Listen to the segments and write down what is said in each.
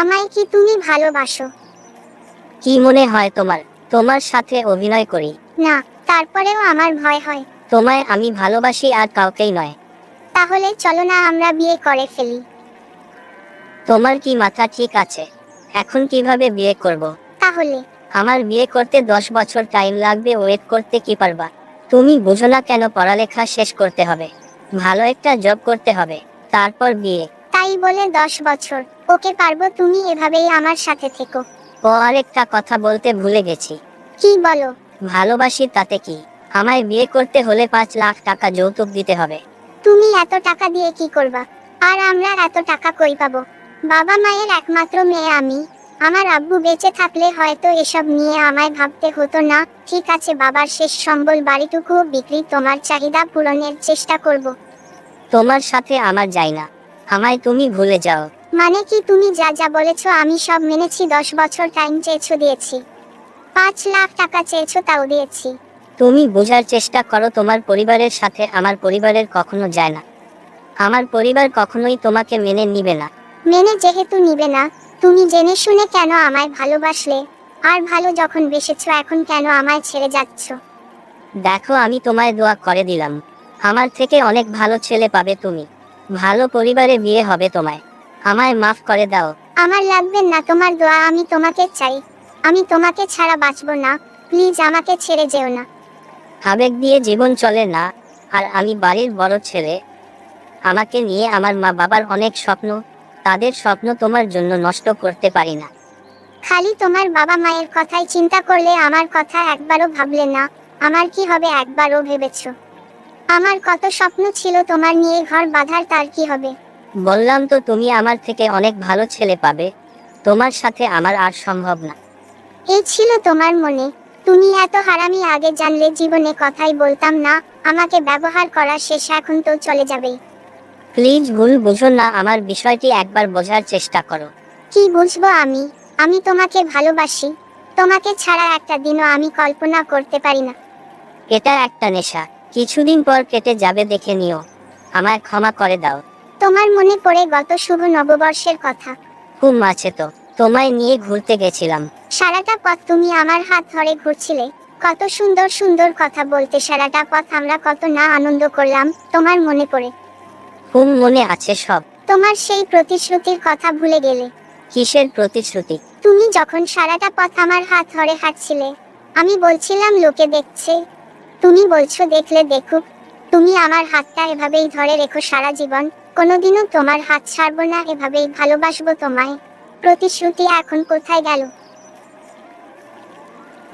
আমায় কি তুমি ভালোবাসো? কি মনে হয় তোমার? তোমার সাথে অভিনয় করি। না তারপরেও আমার ভয় হয়। তোমায় আমি ভালোবাসি আর কাউকেই নয়। তাহলে চলো না আমরা বিয়ে করে ফেলি। তোমার কি মাথা ঠিক আছে? এখন কীভাবে বিয়ে করব। তাহলে? আমার বিয়ে করতে দশ বছর টাইম লাগবে ওয়েট করতে কি পারবা? তুমি বুঝো না কেন পড়ালেখা শেষ করতে হবে। ভালো একটা জব করতে হবে। তারপর বিয়ে। তাই বলে দশ বছর। ওকে পারব তুমি এভাবেই আমার সাথে থেকো। ও আরেকটা কথা বলতে ভুলে গেছি। কি বলো? ভালোবাসি তাতে কি? আমায় বিয়ে করতে হলে পাঁচ লাখ টাকা যৌতুক দিতে হবে। তুমি এত টাকা দিয়ে কি করবা? আর আমরা এত টাকা কই পাবো? বাবা মায়ের একমাত্র মেয়ে আমি। আমার আব্বু বেঁচে থাকলে হয়তো এসব নিয়ে আমায় ভাবতে হতো না। ঠিক আছে বাবার শেষ সম্বল বাড়িটুকু বিক্রি তোমার চাহিদা পূরণের চেষ্টা করব। তোমার সাথে আমার যাই না। আমায় তুমি ভুলে যাও। মানে কি তুমি যা যা বলেছ আমি সব মেনেছি দশ বছর টাইম চেয়েছো দিয়েছি। পাঁচ লাখ টাকা চেয়েছো তাও দিয়েছি। তুমি বোঝার চেষ্টা করো তোমার পরিবারের সাথে আমার পরিবারের কখনো যায় না। আমার পরিবার কখনোই তোমাকে মেনে নিবে না। মেনে যেহেতু নিবে না তুমি জেনে শুনে কেন আমায় ভালোবাসলে? আর ভালো যখন বেসেছো এখন কেন আমায় ছেড়ে যাচ্ছ? দেখো আমি তোমায় দোয়া করে দিলাম। আমার থেকে অনেক ভালো ছেলে পাবে তুমি। ভালো পরিবারে বিয়ে হবে তোমায়। আমায় মাফ করে দাও। আমার লাগবে না তোমার দোয়া আমি তোমাকে চাই। আমি তোমাকে ছাড়া বাঁচবো না। প্লিজ আমাকে ছেড়ে যেও না। আবেগ দিয়ে জীবন চলে না আর আমি বাড়ির বড় ছেলে। আমাকে নিয়ে আমার মা বাবার অনেক স্বপ্ন তাদের স্বপ্ন তোমার জন্য নষ্ট করতে পারি না। খালি তোমার বাবা মায়ের কথাই চিন্তা করলে আমার কথা একবারও ভাবলে না। আমার কি হবে একবারও ভেবেছো? আমার কত স্বপ্ন ছিল তোমার নিয়ে ঘর বাঁধার তার কি হবে? বললাম তো তুমি আমার থেকে অনেক ভালো ছেলে পাবে তোমার সাথে আমার আর সম্ভব না। এই ছিল তোমার মনে। তুমি এত হারামি আগে জানলে জীবনে কথাই বলতাম না আমাকে ব্যবহার করা শেষ এখন তো চলে যাবেই প্লিজ ভুল বুঝো না আমার বিষয়টি একবার বোঝার চেষ্টা করো। কি বুঝব আমি? আমি তোমাকে ভালোবাসি। তোমাকে ছাড়া একটা দিনও আমি কল্পনা করতে পারি না। এটা একটা নেশা। কিছুদিন পর কেটে যাবে দেখে নিও। আমায় ক্ষমা করে দাও। তোমার মনে পড়ে গত শুভ নববর্ষের কথা। খুব আছে তো তোমায় নিয়ে ঘুরতে গেছিলাম। সারাটা পথ তুমি আমার হাত ধরে ঘুরছিলে। কত সুন্দর সুন্দর কথা বলতে সারাটা পথ আমরা কত না আনন্দ করলাম তোমার মনে পড়ে। খুব মনে আছে সব। তোমার সেই প্রতিশ্রুতির কথা ভুলে গেলে। কিসের প্রতিশ্রুতি? তুমি যখন সারাটা পথ আমার হাত ধরে হাঁটছিলে আমি বলছিলাম লোকে দেখছে। তুমি বলছো দেখলে দেখুক। তুমি আমার হাতটা এভাবেই ধরে রেখো সারা জীবন। কোনোদিনও তোমার হাত ছাড়বো না, এভাবেই ভালোবাসবো তোমায়। প্রতিশ্রুতি এখন কোথায় গেল?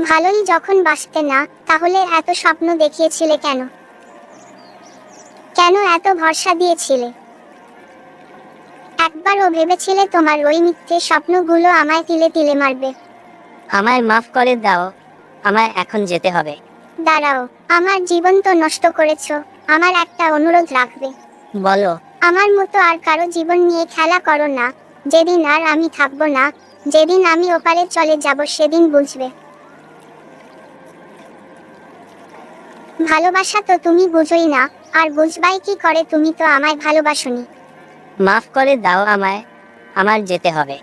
ভালোই যখন বাসতে না, তাহলে এত স্বপ্ন দেখিয়েছিলে কেন? কেন এত ভরসা দিয়েছিলে? একবারও ভেবেছিলে তোমার ওই মিথ্যে স্বপ্নগুলো আমায় তিলে তিলে মারবে। আমায় মাফ করে দাও, আমায় এখন যেতে হবে। দাঁড়াও আমার জীবন তো নষ্ট করেছ আমার একটা অনুরোধ রাখবে। বলো। আমার মতো আর কারও জীবন নিয়ে খেলা করো না যেদিন আর আমি থাকব না যেদিন আমি ওপারে চলে যাব সেদিন বুঝবে। ভালোবাসা তো তুমি বুঝোই না আর বুঝবাই কি করে তুমি তো আমায় ভালোবাসোনি। মাফ করে দাও আমায় আমার যেতে হবে।